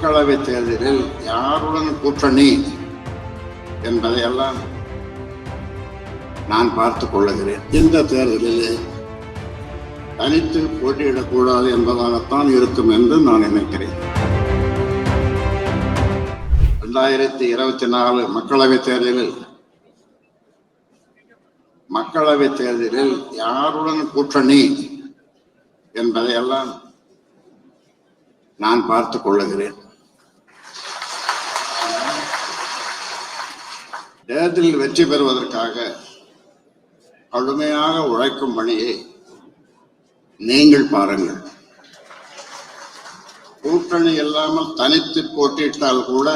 மக்களவை தேர்தலில் யாருடன் கூட்டணி என்பதையெல்லாம் நான் பார்த்துக் கொள்ளுகிறேன். இந்த தேர்தலில் தனித்து போட்டியிடக்கூடாது என்பதாகத்தான் இருக்கும் என்று நான் நினைக்கிறேன். இரண்டாயிரத்தி இருபத்தி நாலு மக்களவை தேர்தலில் மக்களவை தேர்தலில் யாருடன் கூட்டணி என்பதையெல்லாம் நான் பார்த்துக் கொள்ளுகிறேன். தேர்தலில் வெற்றி பெறுவதற்காக கடுமையாக உழைக்கும் பணியை நீங்கள் பாருங்கள். கூட்டணி இல்லாமல் தனித்து போட்டியிட்டால் கூட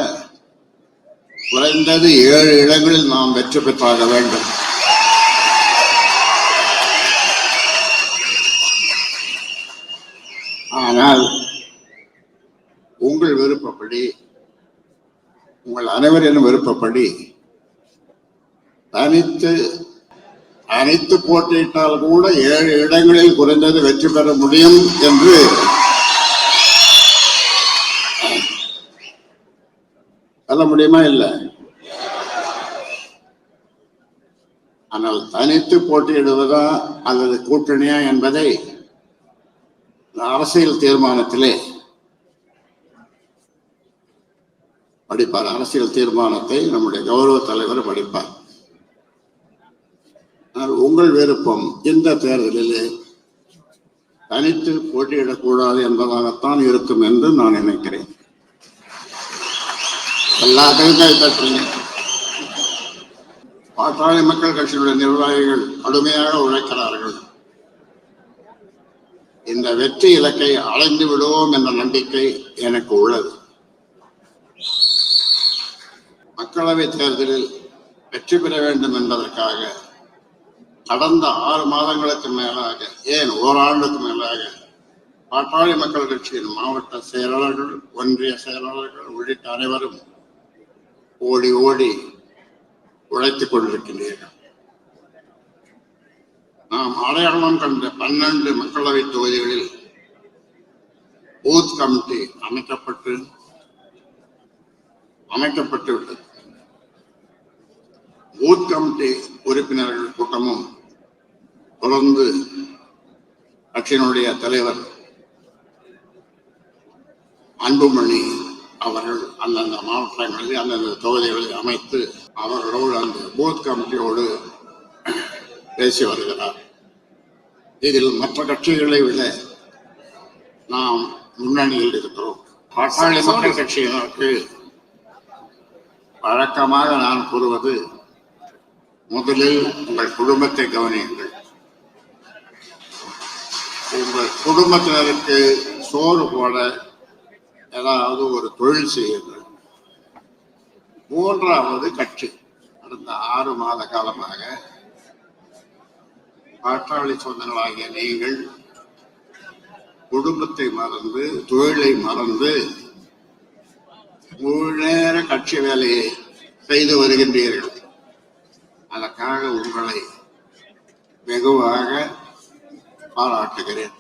குறைந்தது ஏழு இடங்களில் நாம் வெற்றி பெற்றாக வேண்டும். ஆனால் உங்கள் விருப்பப்படி உங்கள் அனைவரின் விருப்பப்படி தனித்து அனைத்து போட்டியிட்டால் கூட ஏழு இடங்களில் குறைந்தது வெற்றி பெற முடியும் என்று சொல்ல முடியுமா இல்லை? ஆனால் தனித்து போட்டியிடுவதா அல்லது கூட்டணியா என்பதை அரசியல் தீர்மானத்திலே படிப்பார். அரசியல் தீர்மானத்தை நம்முடைய கௌரவ தலைவர் படிப்பார். ஆனால் உங்கள் விருப்பம் இந்த தேர்தலிலே தனித்து போட்டியிடக்கூடாது என்பதாகத்தான் இருக்கும் என்று நான் நினைக்கிறேன். எல்லாத்தையும் கை பாட்டாளி மக்கள் கட்சியுடைய நிர்வாகிகள் கடுமையாக உழைக்கிறார்கள். இந்த வெற்றி இலக்கை அடைந்து விடுவோம் என்ற நம்பிக்கை எனக்கு உள்ளது. மக்களவை தேர்தலில் வெற்றி பெற வேண்டும் என்பதற்காக கடந்த ஆறு மாதங்களுக்கு மேலாக ஏன் ஓராண்டுக்கு மேலாக பாட்டாளி மக்கள் கட்சியின் மாவட்ட செயலாளர்கள் ஒன்றிய செயலாளர்கள் உள்ளிட்ட அனைவரும் ஓடி ஓடி உழைத்துக் கொண்டிருக்கின்றீர்கள். நாம் அடையாளம் கண்ட பன்னெண்டு மக்களவை தொகுதிகளில் பூத் கமிட்டி அமைக்கப்பட்டு அமைக்கப்பட்டு விட்டது பூத் கமிட்டி உறுப்பினர்கள் கூட்டமும் தொடர்ந்து கட்சியினுடைய தலைவர் அன்புமணி அவர்கள் அந்தந்த மாவட்டங்களில் அந்தந்த தொகுதிகளில் அமைத்து அவர்களோடு அந்த பூத் கமிட்டியோடு பேசி வருகிறார். இதில் மற்ற கட்சிகளை விட நாம் முன்னணியில் இருக்கிறோம். பாட்டாளி மக்கள் கட்சியினருக்கு வழக்கமாக நான் கூறுவது முதலில் உங்கள் குடும்பத்தை கவனியுங்கள். உங்கள் குடும்பத்தினருக்கு சோறு போட ஏதாவது ஒரு தொழில் செய்யுங்கள். மூன்றாவது கட்சி. கடந்த ஆறு மாத காலமாக பாட்டாளி சொந்தங்களாகிய நீங்கள் குடும்பத்தை மறந்து தொழிலை மறந்து முழு நேர கட்சி வேலையை செய்து வருகின்றீர்கள். அதற்காக உங்களை வெகுவாக பாராட்டுகிறேன்.